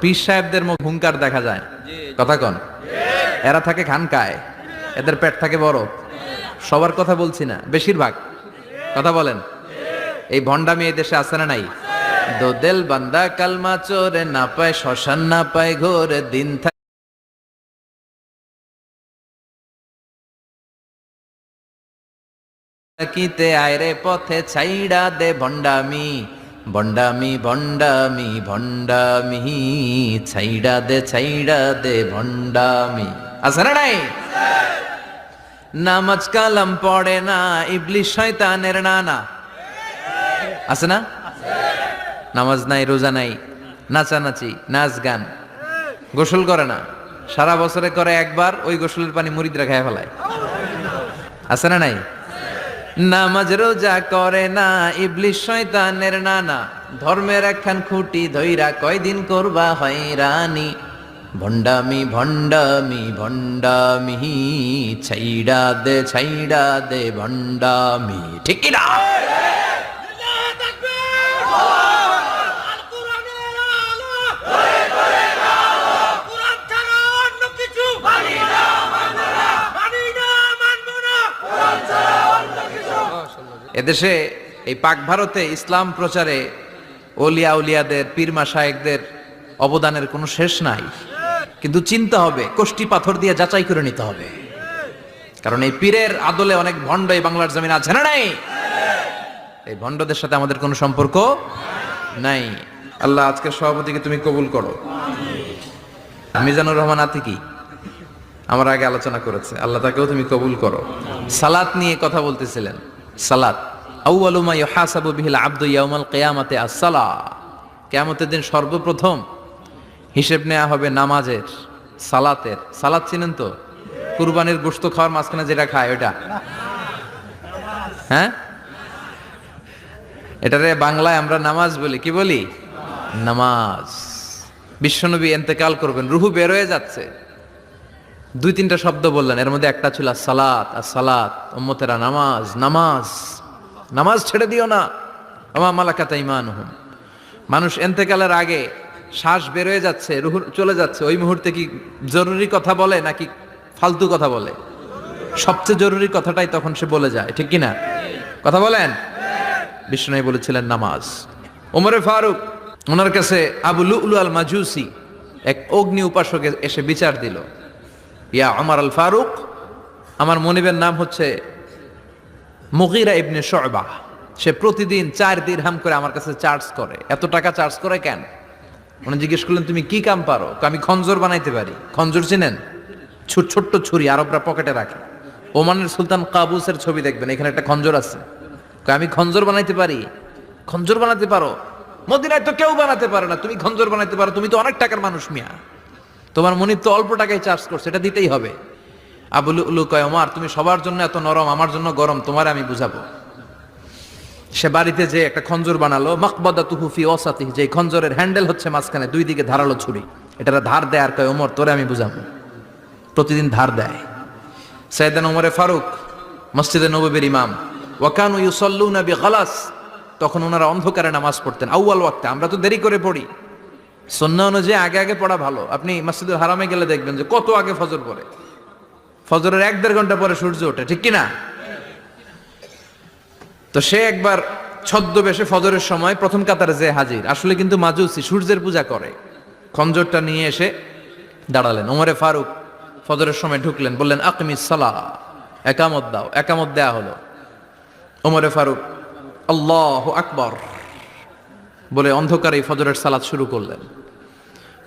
পীর সাহেবদের মুখ হুঙ্কার দেখা যায়। কথা কন। এরা থাকে খানকায়। এদের পেট থাকে বড়। সবার কথা বলছি না। বেশিরভাগ। কথা বলেন। এই ভণ্ডামি এই দেশে আছে না নাই? দোদেল বান্দা কালমা চোরে না পায়, শ্মশান না পায় ঘোরে, দিন থাকে কিতে আয়রে পথে ছাইড়া দে ভণ্ডামি। ভণ্ডামি ভণ্ডামি ভণ্ডামি ছাইড়া দে ছাইড়া দে ভণ্ডামি আছে না নাই? নামাজ কালাম পড়ে না, ইবলিশ শয়তানের নানা। আছে না? নামাজ নাই, রোজা নাই, নাচানাচি, নাচ গান। গোসল করে না। সারা বছরে করে একবার, ওই গোসলের পানি মুরিদরা খেয়ে ফেলায়। আছে না নাই? নামাজ রোজা করে না, ইবলিশ শয়তানের নানা। ধর্মের একখান খুঁটি ধৈরা কয়দিন করবা হয় রানি ভণ্ডামি ভণ্ডামি ভণ্ডামি, ছাইড়া দে ছাইড়া দে, ভণ্ডামি। ঠিক না? এদেশে এই পাক ভারতে ইসলাম প্রচারে ওলিয়া উলিয়াদের পীরমা শায়েকদের অবদানের কোনো শেষ নাই। কিন্তু চিন্তা হবে, কোষ্টি পাথর দিয়ে যাচাই করে নিতে হবে। কারণ এই পীরের আদলে অনেক ভণ্ড এই বাংলার জমিন আছে না নাই? এই ভণ্ডদের সাথে আমাদের কোনো সম্পর্ক নাই। আল্লাহ আজকের সভাপতিকে তুমি কবুল করো। মিজানুর রহমান আতিকি আমার আগে আলোচনা করেছে। আল্লাহ তাকেও তুমি কবুল করো। সালাত নিয়ে কথা বলতেছিলেন। সালাত। আউয়ালু মা ইউহাসাবু বিহিল আবদু ইয়াউমাল কিয়ামাতে আস-সালা। কিয়ামতের দিন সর্বপ্রথম হিসেব নেওয়া হবে নামাজের, সালাতের। সালাত চিনেন তো? কুরবানির গোশত খাওয়ার মাঝখানে যেটা খায় ওটা হ্যাঁ? এটারে বাংলায় আমরা নামাজ বলি। কি বলি? নামাজ। বিশ্বনবী এন্তেকাল করবেন। রুহু বেরোয় যাচ্ছে। দুই তিনটা শব্দ বললেন। এর মধ্যে একটা ছিল সালাত আর সালাত উম্মতেরা নামাজ নামাজ নামাজ ছেড়ে দিও না। আমা মালাকাতা ইমান হুম মানুষ এন্তেকালের আগে শ্বাস বের হয়ে যাচ্ছে, রুহ চলে যাচ্ছে। ওই মুহূর্তে কি জরুরি কথা বলে নাকি ফালতু কথা বলে? সবচেয়ে জরুরি কথাটাই তখন সে বলে যায়, ঠিক কি না কথা বলেন? বিষ্ণু বলেছিলেন নামাজ। ওমরে ফারুক, ওনার কাছে আবু লুলু আল মাজুসি এক অগ্নি উপাসকে এসে বিচার দিল। ইয়া আমার আল ফারুক, আমার মনিবের নাম হচ্ছে মুগিরা ইবনে শয়বা সে প্রতিদিন চার দিরহাম করে আমার কাছে চার্জ করে। এত টাকা চার্জ করে কেন? উনি জিজ্ঞেস করলেন, তুমি কি কাম পারো? আমি খঞ্জর বানাইতে পারি। খঞ্জর চিনেন? ছোট ছোট্ট ছুরি আরবরা পকেটে রাখে। ওমানের সুলতান কাবুসের ছবি দেখবেন, এখানে একটা খঞ্জর আছে। আমি খঞ্জর বানাইতে পারি? খঞ্জর বানাতে পারো? মদিনায় তো কেউ বানাতে পারে না। তুমি খঞ্জর বানাইতে পারো? তুমি তো অনেক টাকার মানুষ মিয়া। তোমার মনিব তো অল্প টাকায় চার্জ করছে, এটা দিতেই হবে। আবুল উলু কয়, ওমার, তুমি সবার জন্য এত নরম, আমার জন্য গরম, তোমার আমি বুঝাবো। সে বাড়িতে যে একটা খঞ্জর বানালো মকবদা তুহুফি অসাতি যে খঞ্জরের হ্যান্ডেল হচ্ছে মাঝখানে, দুই দিকে ধারালো ছুরি। এটা ধার দেয় আর কয়, ওমর, তোরে আমি বুঝাবো। প্রতিদিন ধার দেয়। সৈয়দান ওমরে ফারুক, মসজিদে নবীর ইমাম, ওয়াকানু ইউসল্লুনা বিগালাস, তখন ওনারা অন্ধকারে নামাজ পড়তেন, আউয়াল ওয়াক্তে, আমরা তো দেরি করে পড়ি। সন্না অনুযায়ী আগে আগে পড়া ভালো। আপনি মসজিদুল হারামে গেলে দেখবেন যে কত আগে ফজর পড়ে। ফজরের এক দেড় ঘণ্টা পরে সূর্য ওঠে, ঠিক কি না তো সে একবার ছদ্মবেশে ফজরের সময় প্রথম কাতারে যে হাজির, আসলে কিন্তু মাজুসি সূর্যের পূজা করে। খঞ্জরটা নিয়ে এসে দাঁড়ালেন। ওমরে ফারুক ফজরের সময় ঢুকলেন, বললেন, আকমি সালা একামত দাও, একামত দেয়া হলো। ওমরে ফারুক, আল্লাহ আকবর। বলে অন্ধকারে ফজরের সালাত শুরু করলেন।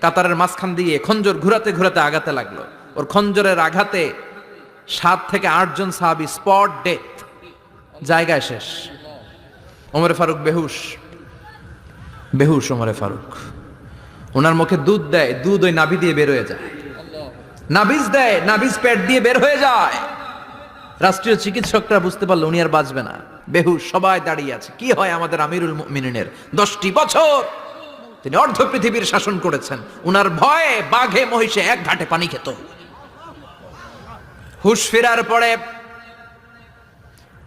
কাতারের মাঝখান দিয়ে খঞ্জর ঘুরাতে ঘুরাতে আগাতে লাগল। ওর খঞ্জরের আঘাতে সাত থেকে আটজন সাহাবি স্পট ডেথ। জায়গায় শেষ। ওমরে ফারুক বেহুশ। বেহুশ ওমরে ফারুক। ওনার মুখে দুধ দেয়, দুধ ওই নাভি দিয়ে বেরোয় যায়। নাবিজ দেয়, নাবিজ পেট দিয়ে বের হয়ে যায়। রাষ্ট্রীয় চিকিৎসকরা বুঝতে পারল উনি আর বাঁচবে না। বেহু সবাই দাঁড়িয়ে আছে। কি হয় আমাদের আমিরুল মিনিনের দশটি বছর? তিনি অর্ধ পৃথিবীর শাসন করেছেন। উনার ভয়ে বাঘে, মহিষে এক ঘাটে পানি খেত। হুশ ফেরার পরে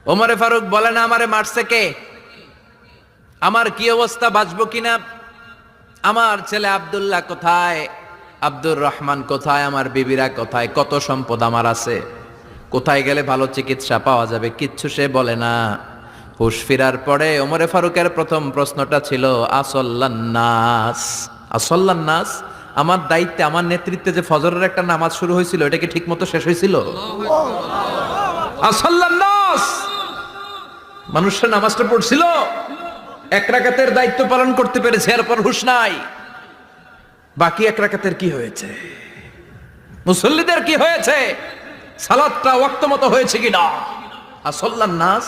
ওমরে ফারুক বলে না আমারে মারছে কে? আমার কি অবস্থা? বাঁচবো কিনা? আমার ছেলে আব্দুল্লাহ কোথায়? আব্দুর রহমান কোথায়? আমার বিবিরা কোথায়? কত সম্পদ আমার আছে? কোথায় গেলে ভালো চিকিৎসা পাওয়া যাবে? কিচ্ছু সে বলে না। হুশ ফিরার পরে ওমরে ফারুকের প্রথম প্রশ্নটা ছিল আসল্লান্নাস আসল্লান্নাস আমার দায়িত্বে, আমার নেতৃত্বে যে ফজরের একটা নামাজ শুরু হয়েছিল, এটা কি ঠিক মতো শেষ হয়েছিল? আসল্লান্নাস মানুষের নামাজটা পড়ছিল। এক রাকাতের দায়িত্ব পালন করতে পেরেছে, এরপর হুশ নাই। বাকি এক রাকাতের কি হয়েছে? মুসল্লিদের কি হয়েছে? সালাদটা ওয়াক্ত মতো হয়েছে কিনা? আসল্লান নাস?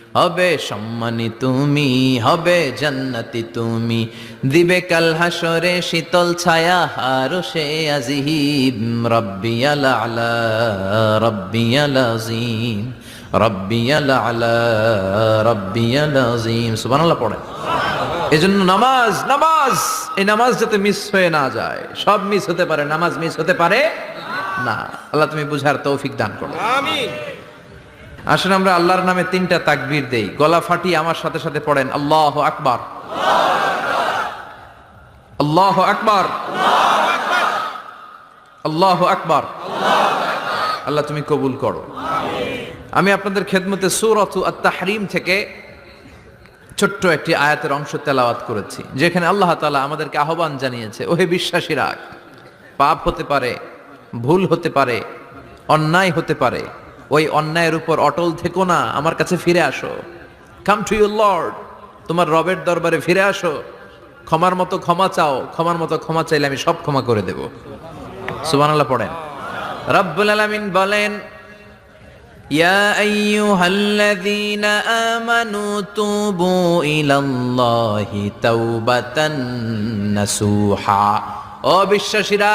হবে সম্মানী তুমি, হবে জান্নাতি তুমি। দিবে কাল হাসরে শীতল ছায়া হারো সে আজিহিব রব্বিয়াল আলা, রব্বিয়াল আজিম। রব্বিয়াল আলা, রব্বিয়াল আজিম। সুবহানাল্লাহ পড়েন এজন্য নামাজ নামাজ, এই নামাজ যাতে মিস হয়ে না যায়, সব মিস হতে পারে, নামাজ মিস হতে পারে না। আল্লাহ তুমি বুঝার তৌফিক দান করো। আসলে আমরা আল্লাহর নামে তিনটা তাকবীর দেই। গলা ফাটিয়ে আমার সাথে সাথে পড়েন, আল্লাহ আকবার। আল্লাহ আকবার। আল্লাহ আকবার। আল্লাহ তুমি কবুল করো। আমি আপনাদের খেদমতে সুরত আত-তাহরিম থেকে ছোট্ট একটি আয়াতের অংশ তেলাওয়াত করেছি, যেখানে আল্লাহ তালা আমাদেরকে আহ্বান জানিয়েছে, ওহে বিশ্বাসীরা, পাপ হতে পারে, ভুল হতে পারে, অন্যায় হতে পারে ওই অন্যায়ের উপর অটল থেকো না আমার কাছে ফিরে আসো কাম টু ইউর লর্ড তোমার রবের দরবারে ফিরে আসো ক্ষমার মতো ক্ষমা চাও ক্ষমার মতো ক্ষমা চাইলে আমি সব ক্ষমা করে দেব সুবহানাল্লাহ পড়েন রব্বুল আলামিন বলেন يا أيها الذين آمنوا توبوا إلى الله توبة نسوحا ও বিশ্বাসীরা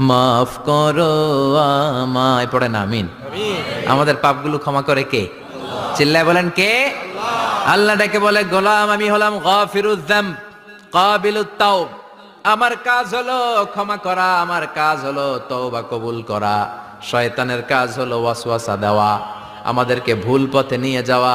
মাফ করো আমায় পড়েন আমিন। আমাদের পাপগুলো ক্ষমা করে কে? চিল্লায় বলেন কে? আল্লাহ ডেকে বলে গোলাম আমি হলাম গফিরুদ্দাম কাবিলুত তাওব। আমার কাজ হলো ক্ষমা করা আমার কাজ হলো তওবা কবুল করা। শয়তানের কাজ হলো ওয়াসওয়াসা দেওয়া আমাদেরকে ভুল পথে নিয়ে যাওয়া।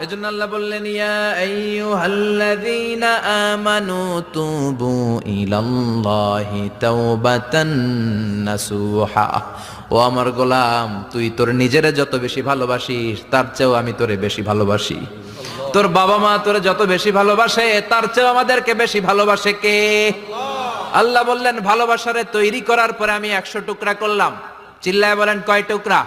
এজন্য আল্লাহ বললেন ও আমার গোলাম, তুই তোর নিজেরে যত বেশি ভালোবাসিস, তার চেয়েও আমি তোরে বেশি ভালোবাসি। তোর বাবা মা তোরে যত বেশি ভালোবাসে, তার চেয়েও আমাদেরকে বেশি ভালোবাসে কে? আল্লাহ বললেন, ভালোবাসারে তৈরি করার পরে আমি একশো টুকরা করলাম। চিল্লায় বলেন, কয় টুকরা?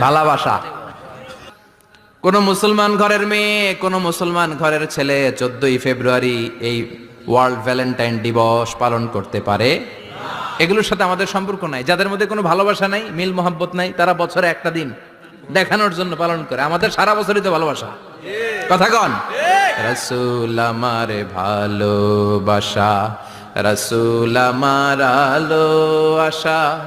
ভালোবাসা। কোন মুসলমান ঘরের মেয়ে কোন মুসলমান ঘরের ছেলে চোদ্দই ফেব্রুয়ারি এই ওয়ার্ল্ড ভ্যালেন্টাইন দিবস পালন করতে পারে। এগুলোর সাথে আমাদের সম্পর্ক নাই। যাদের মধ্যে কোনো ভালোবাসা নাই মিল মোহাব্বত নাই তারা বছরে একটা দিন দেখানোর জন্য পালন করে। আমাদের সারা বছরই তো ভালোবাসা। কথা কন। রসুল আমার ভালোবাসা রসুল আমার আলো আশা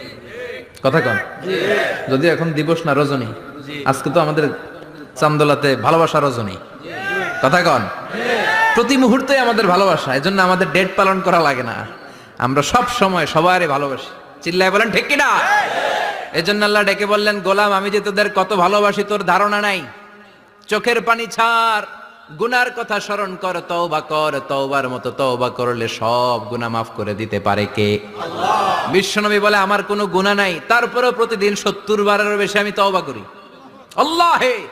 কথা কন। যদি এখন দিবস না রজনী, আজকে তো আমাদের চান্দোলাতে ভালোবাসা রজনী। কথা কন। প্রতি মুহূর্তে আমাদের ভালোবাসা, এজন্য আমাদের ডেট পালন করা লাগে না। আমরা সব সময় সবারই ভালোবাসি। চিল্লায় বলেন, ঠিক কিনা? এজন্য আল্লাহ ডেকে বললেন, গোলাম, আমি যে তোদের কত ভালোবাসি, তোর ধারণা নাই। চোখের পানি ছাড়। গুনার কথা স্মরণ কর, তওবা কর, তওবার মতো তওবা করলে সব গুনাহ মাফ করে দিতে পারে কে? বিশ্বনবী বলে, আমার কোনো গুণা নাই। তারপরেও প্রতিদিন সত্তর বারেরও বেশি আমি তওবা করি। আল্লাহ! হে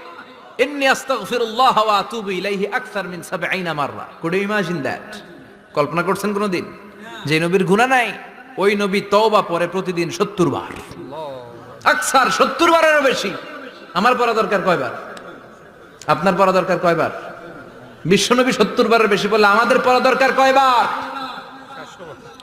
ইন্নি আস্তাগফিরুল্লাহ ওয়া আতুবু ইলাইহি আকসার মিন 70 মাররা। Could you imagine that? কল্পনা করছেন কোনোদিন? যে নবীর গুনাহ নাই, ওই নবী তওবা পরে প্রতিদিন সত্তর বার আকসার সত্তর বারেরও বেশি। আমার পড়া দরকার কয়বার? আপনার পড়া দরকার কয়বার? বিশ্বনবী সত্তর বারের বেশি বললে, আমাদের পড়া দরকার কয়বার?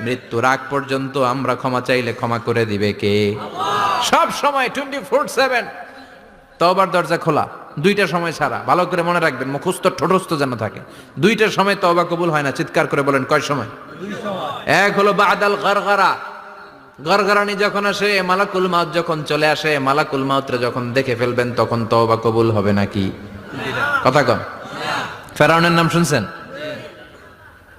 মৃত্যুর আগ পর্যন্ত আমরা ক্ষমা চাইলে ক্ষমা করে দিবে কে? সব সময় টোয়েন্টি ফোর সেভেন তবার দরজা খোলা। দুইটা সময় ছাড়া। ভালো করে মনে রাখবেন, মুখস্থ, ঠোঁটস্থ যেন থাকে। দুইটা সময় তবা কবুল হয় না। চিৎকার করে বলেন, কয় সময়? এক হলো বাদাল গরগরা গরগরানি যখন আসে, মালাকুল মাউত যখন চলে আসে, মালাকুল মাউতরে যখন দেখে ফেলবেন, তখন তবা কবুল হবে নাকি? কথা কন। ফেরাউনের নাম শুনছেন?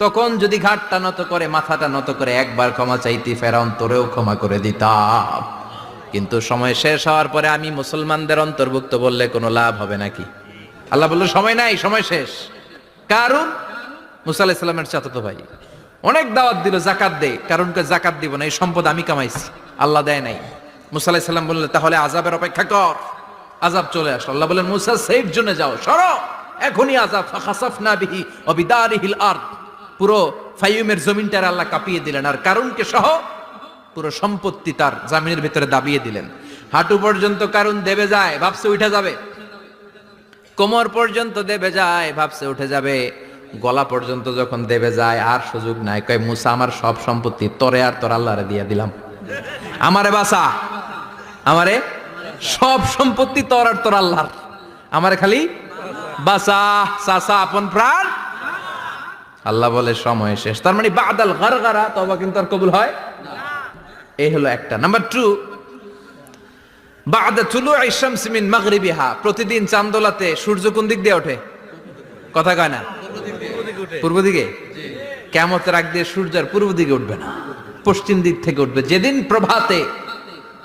তখন যদি ঘাটটা নত করে, মাথাটা নত করে, একবার ক্ষমা চাইতি ফেরাউন, তোরেও ক্ষমা করে দিতাম। কিন্তু সময় শেষ হওয়ার পরে আমি মুসলমানদের অন্তর্ভুক্ত বললে কোনো লাভ হবে নাকি? আল্লাহ বলল, সময় নাই, সময় শেষ। কারণ? মুসা আলাহিসাল্লামের চাচাতো ভাই। অনেক দাওয়াত দিল, জাকাত দে। কারণ কে জাকাত দিব না, এই সম্পদ আমি কামাইছি। আল্লাহ দেয় নাই। মুসা আলাহিসাল্লাম বললেন তাহলে আজাবের অপেক্ষা কর। আজাব চলে আসলো। আল্লাহ বলেন মুসা, সেফ জন্য যাও, সরো। এখনই আজাব ফাখাসাফনা বিহি অবিদারিহিল আরদ। পুরো ফাইয়ুমের জমিনটার আল্লাহ কাঁপিয়ে দিলেন। আর কারণকে সহ পুরো সম্পত্তি তার জামিনের ভিতরে দাবিয়ে দিলেন। হাঁটু পর্যন্ত কারণ দেবে যায়, ভাবছে উঠে যাবে। কোমর পর্যন্ত দেবে যায়, ভাবছে উঠে যাবে। গলা পর্যন্ত যখন দেবে যায়, আর সুযোগ নাই। কয়, মুসা, আমার সব সম্পত্তি তরে আর তোর আল্লাহরে দিয়ে দিলাম। আমারে বাসা আমারে সব সম্পত্তি তোর আর তোর আল্লাহর। আমারে খালি বাসা সাসা আপন প্রাণ। আল্লাহ বলে, সময় শেষ। তার মানে বাদাল গারগারা তবা কিন্তু আর কবুল হয় এই হলো একটা। নাম্বার টু বাদা তুলু ইশামস মিন মাগরিবিহা। প্রতিদিন চান্দোলাতে সূর্য কোন দিক দিয়ে ওঠে? কথা কয় না? পূর্ব দিকে? কেমতের আগ দিয়ে সূর্য আর পূর্ব দিকে উঠবে না। পশ্চিম দিক থেকে উঠবে। যেদিন প্রভাতে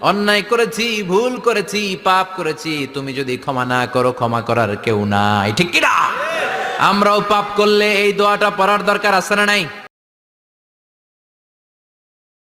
অন্যায় করেছি, ভুল করেছি, পাপ করেছি, তুমি যদি ক্ষমা না করো, ক্ষমা করার কেউ নাই। ঠিক কিনা? আমরাও পাপ করলে এই দোয়াটা পড়ার দরকার আসে না নাই?